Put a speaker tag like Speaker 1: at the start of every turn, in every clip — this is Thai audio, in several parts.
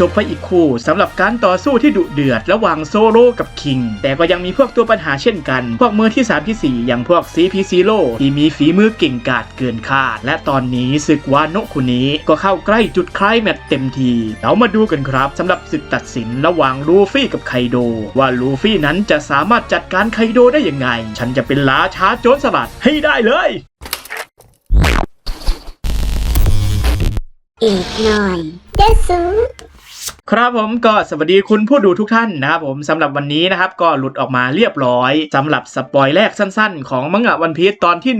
Speaker 1: จบไปอีกคู่สำหรับการต่อสู้ที่ดุเดือดระหว่างโซโลกับคิง แต่ก็ยังมีพวกตัวปัญหาเช่นกัน พวกมือที่ 3 ที่ 4 อย่างพวก CP Zero ที่มีฝีมือเก่งกาจเกินคาด และตอนนี้ศึกวาโนคุนี้ก็เข้าใกล้จุดคลายแมตช์เต็มที เรามาดูกันครับสำหรับศึกตัดสินระหว่างลูฟี่กับไคโด ว่าลูฟี่นั้นจะสามารถจัดการไคโดได้ยังไง ฉันจะเป็นล้าช้าโจรสลัดให้ได้เลย
Speaker 2: อีกหน่อยเดซู
Speaker 1: ครับผมก็สวัสดีคุณผู้ดูทุกท่านนะครับผมสำหรับวันนี้นะครับก็หลุดออกมาเรียบร้อยสำหรับสปอยแรกสั้น ๆ ของมังงะวันพีชตอนที่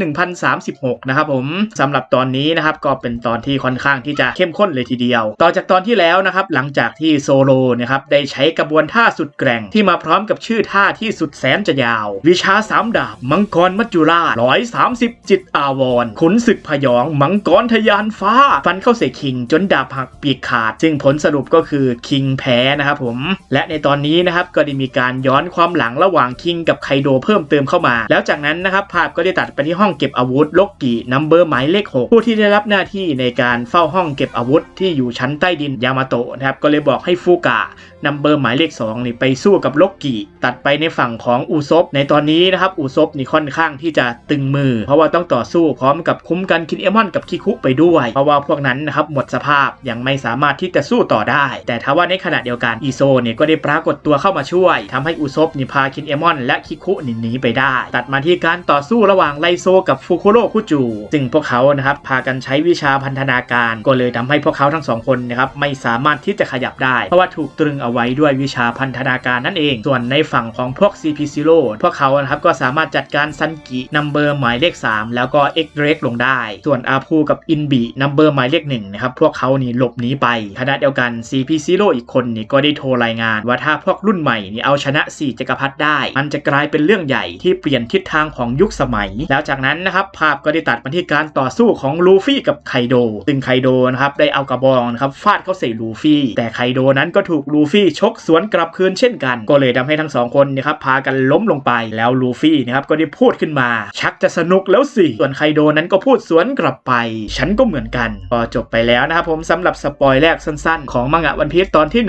Speaker 1: 1036 นะครับผมสำหรับตอนนี้นะครับก็เป็นตอนที่ค่อนข้างที่จะเข้มข้นเลยทีเดียว ต่อจากตอนที่แล้วนะครับหลังจากที่โซโลนะครับได้ใช้กระบวนท่าสุดแกร่งที่มาพร้อมกับชื่อท่าที่สุดแสนจะยาว วิชาสามดาบมังกรมัจจุราชร้อยสามสิบจิตอาวรขุนศึกพยองมังกรทะยานฟ้า ฟันเข้าใส่คิงจนดาบหักปีกขาด ซึ่งผลสรุปก็คือคิงแพ้นะครับผม และในตอนนี้นะครับก็ได้มีการย้อนความหลังระหว่างคิงกับไคโดเพิ่มเติมเข้ามา แล้วจากนั้นนะครับภาพก็ได้ตัดไปที่ห้องเก็บอาวุธโลกกินัมเบอร์หมายเลข6ผู้ที่ได้รับหน้าที่ในการเฝ้าห้องเก็บอาวุธที่อยู่ชั้นใต้ดินยามาโตะนะครับก็เลยบอกให้ฟูกะนัมเบอร์หมายเลข2นี่ไปสู้กับโลกกิตัดไปในฝั่งของอูซบในตอนนี้นะครับอูซบนี่ค่อนข้างที่จะตึงมือ เพราะว่าต้องต่อสู้พร้อมกับคุ้มกันคินเอมอนกับคิคุไปด้วย เพราะว่าพวกนั้นนะครับหมดสภาพยังไม่สามารถที่จะสู้ต่อได้ แต่ถ้าว่าในขณะเดียวกันอีโซเนี่ยก็ได้ปรากฏตัวเข้ามาช่วยทำให้อูซบนี่พาคินเอมอน และคิคุหนีไปได้ ตัดมาที่การต่อสู้ระหว่างไลโซกับฟูคุโรคุจู ซึ่งพวกเขานะครับพากันใช้วิชาพันธนาการ ก็เลยทำให้พวกเขาทั้งสองคนนะครับไม่สามารถที่จะขยับได้ เพราะว่าถูกตรึงเอาไว้ด้วยวิชาพันธนาการนั่นเอง ส่วนในฝั่งของพวก CP Zero พวกเขานะครับก็สามารถจัดการซันกินัมเบอร์หมายเลข 3 แล้วก็ X d r a k ลงได้ ส่วนอาพูกับอินบีนัมเบอร์หมายเลข1นะครับพวกเขานี่หลบหนีไปขณะเดียวกัน CP Zero อีกคนนี่ก็ได้โทรรายงานว่าถ้าพวกรุ่นใหม่นี่เอาชนะ4จักรพรรดิได้ มันจะกลายเป็นเรื่องใหญ่ที่เปลี่ยนทิศทางของยุคสมัย แล้วจากนั้นนะครับภาพก็ได้ตัดมาที่การต่อสู้ของลูฟี่กับไคโดซึ่งไคโดนะครับได้เอากระบองนะครับฟาดเข้าใส่ลูฟี่แต่ไคโดนั้นก็ถูกลูฟี่ชกสวนกลับคืนเช่นกัน ก็เลยทำให้ทั้งสองคนนะครับพากันล้มลงไปแล้วลูฟี่นะครับก็ได้พูดขึ้นมา ชักจะสนุกแล้วสิส่วนไคโดนั้นก็พูดสวนกลับไป ฉันก็เหมือนกัน พอจบไปแล้วนะครับผมสำหรับสปอยแรกสั้นๆ ของมังงะวันพีชตอนที่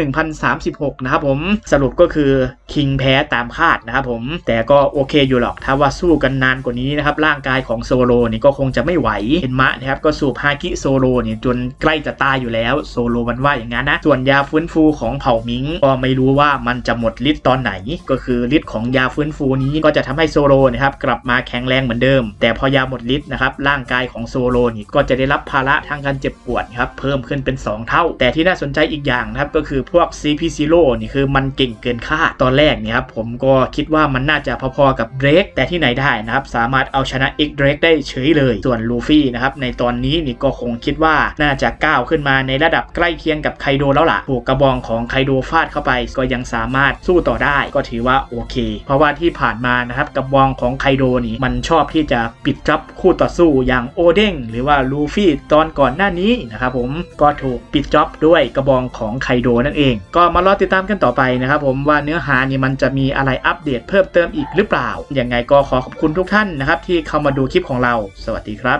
Speaker 1: 1036 นะครับผมสรุปก็คือคิงแพ้ตามคาดนะครับผมแต่ก็โอเคอยู่หรอกถ้าว่าสู้กันนานกว่านี้นะครับร่างกายของโซโลนี่ก็คงจะไม่ไหวเห็นมะนะครับก็สูบฮากิโซโลเนี่ยจนใกล้จะตายอยู่แล้วโซโลมันว่าอย่างนั้นนะส่วนยาฟื้นฟูของเผ่ามิงก็ไม่รู้ว่ามันจะหมดฤทธิ์ตอนไหน ก็คือฤทธิ์ของยาฟื้นฟูนี้ก็จะทำให้โซโลนะครับกลับมาแข็งแรงเหมือนเดิม แต่พอยาหมดฤทธิ์นะครับร่างกายของโซโลนี่ก็จะได้รับภาระทางการเจ็บปวดครับเพิ่มขึ้นเป็น 2 เท่า แต่ที่น่าสนใจอีกอย่างนะครับก็คือพวก CP Zero นี่คือมันเก่งเกินคาดตอนแรกเนี่ยครับผมก็คิดว่ามันน่าจะพอๆกับเดรกแต่ที่ไหนได้นะครับสามารถเอาชนะ X Drake ได้เฉยเลย ส่วนลูฟี่นะครับในตอนนี้นี่ก็คงคิดว่าน่าจะก้าวขึ้นมาในระดับใกล้เคียงกับไคโดแล้วล่ะถูกกระบองของไคโดฟาดเข้าไปก็ยังสามารถสู้ต่อได้ก็ถือว่าโอเค เพราะว่าที่ผ่านมานะครับกระบองของไคโดนี่มันชอบที่จะปิดจับคู่ต่อสู้อย่างโอเด้งหรือว่าลูฟี่ตอนก่อนหน้านี้นะครับผมก็ถูกปิดจ็อบด้วยกระบองของไคโดนั่นเอง ก็มารอติดตามกันต่อไปนะครับผมว่าเนื้อหานี่มันจะมีอะไรอัปเดตเพิ่มเติมอีกหรือเปล่า ยังไงก็ขอขอบคุณทุกท่านนะครับที่เข้ามาดูคลิปของเรา สวัสดีครับ